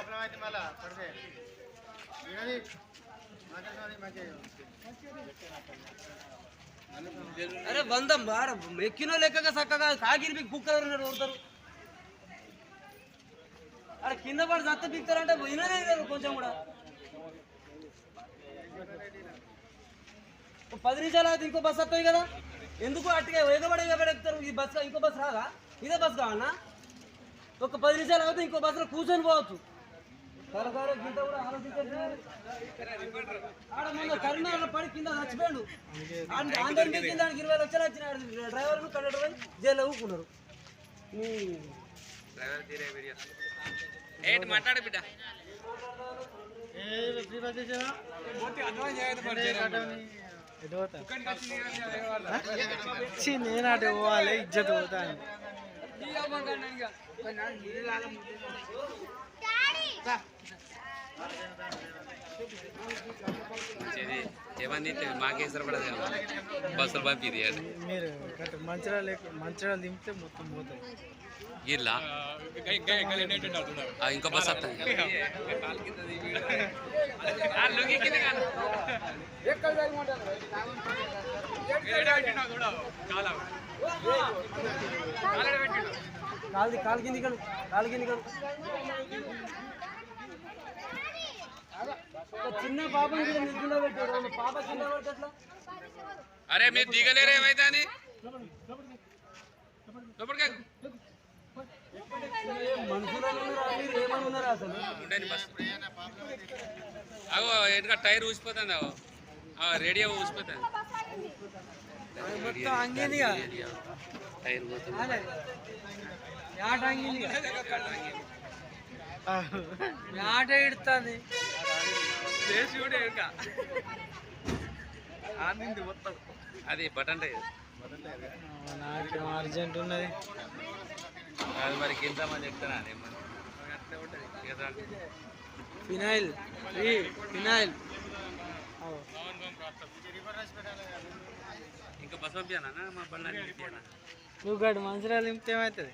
Problem అయితే మళ్ళా పడితే అరే వందం బార ఎక్కినో లెక్కగా చక్కగా సాగిరి మీకు కుక్కలు కొడతారు. అరే కింద పడి సత్త పిక్తారంటే వినలే లేదు కొంచెం కూడా. పది నిమిషాలు అయితే ఇంకో బస్ వస్తాయి కదా? ఎందుకు అట్టుగా వేగబడి వేగబడెక్తారు ఈ బస్ ఇంకో బస్సు రాదా? ఇదే బస్సు కావాలన్నా ఒక పది నిమిషాలు అయితే ఇంకో బస్సులో కూర్చొని పోవచ్చు. గింత కూడా పడి కింద చచ్చిపోయాడు. అందరికి కింద ఆయనకి ఇరవై లక్షలు వచ్చినాడు డ్రైవర్ కండక్టర్ జైల్లో ఊరుకున్నారు. మీ ఏంటి మాట్లాడు బిడ్డ. ఏ ఫ్రీ బస్ చేసావా నేను అటు పోవాలి ఇజ్జత్ పోతాను ఏమని మాకేసరి పడదు బస్సులు పంపిది మీరు మంచిరాలు మంచిరాలు దింపితే మొత్తం పోతాయి. ఆ, ఇంకో బస్ వస్తాయి. కాలు కాలు కింది కను కాలు కింది కను చిన్న పాపని కూడా నిల్చుండ పెట్టాడు వాళ్ళ పాప కింద అరే మీరు దిగలేరు ఏమైతే అని అగో ఎందుక టైర్ ఊసిపోతుంది రేడియో ఊసిపోతుంది. టైర్ పోతుంది. ఆట ఇడుతుంది అది బటన్ టైర్. నాకు అర్జెంట్ ఉన్నది. అది మరి కింద మంది చెప్తానా ఫినాయిల్ ఫినాయిల్ ఇంకా బస్ పంపించానా మా బండి నువ్వు గడు మంచిరాలు దింపితే ఏమవుతుంది?